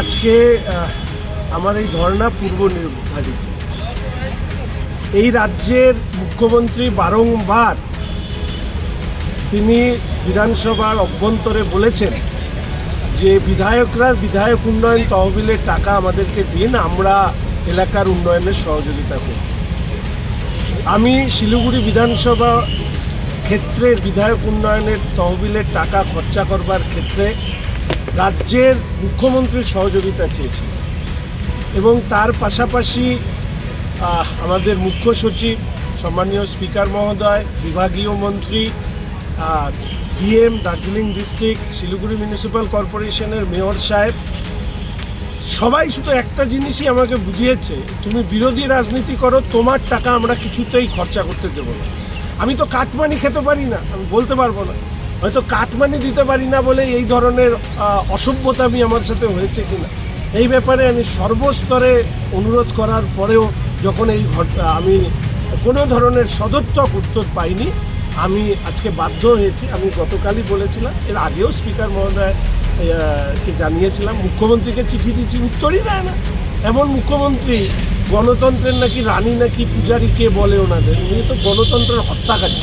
আজকে আমার এই ধর্ণা পূর্ব নির্ধারিত। এই রাজ্যের মুখ্যমন্ত্রী বারংবার তিনি বিধানসভার অভ্যন্তরে বলেছেন যে, বিধায়করা বিধায়ক উন্নয়ন তহবিলের টাকা আমাদেরকে দিন, আমরা এলাকার উন্নয়নের সহযোগিতা করি। আমি শিলিগুড়ি বিধানসভা ক্ষেত্রের বিধায়ক উন্নয়নের তহবিলের টাকা খরচা করবার ক্ষেত্রে রাজ্যের মুখ্যমন্ত্রীর সহযোগিতা চেয়েছি। এবং তার পাশাপাশি আমাদের মুখ্য সচিব, সম্মানীয় স্পিকার মহোদয়, বিভাগীয় মন্ত্রী DM, Darjeeling district, Siliguri municipal কর্পোরেশনের মেয়র সাহেব, সবাই শুধু একটা জিনিসই আমাকে বুঝিয়েছে, তুমি বিরোধী রাজনীতি করো, তোমার টাকা আমরা কিছুতেই খরচা করতে দেবো না। আমি তো কাটমানি খেতে পারি না, আমি বলতে পারব না। হয়তো কাটমানি দিতে পারি না বলে এই ধরনের অসভ্যতা আমি আমার সাথে হয়েছে কিনা। এই ব্যাপারে আমি সর্বস্তরে অনুরোধ করার পরেও যখন এই আমি কোনো ধরনের সদর্থক উত্তর পাইনি আমি আজকে বাধ্য হয়েছি আমি গতকালই বলেছিলাম এর আগেও স্পিকার মহোদয় আহ, কে জানিয়েছিলাম মুখ্যমন্ত্রীকে চিঠি দিচ্ছি উত্তরই দেয় না। এমন মুখ্যমন্ত্রী গণতন্ত্রের নাকি রানী নাকি পূজারী কে বলে ওনাদের? উনি তো গণতন্ত্রের হত্যাকারী।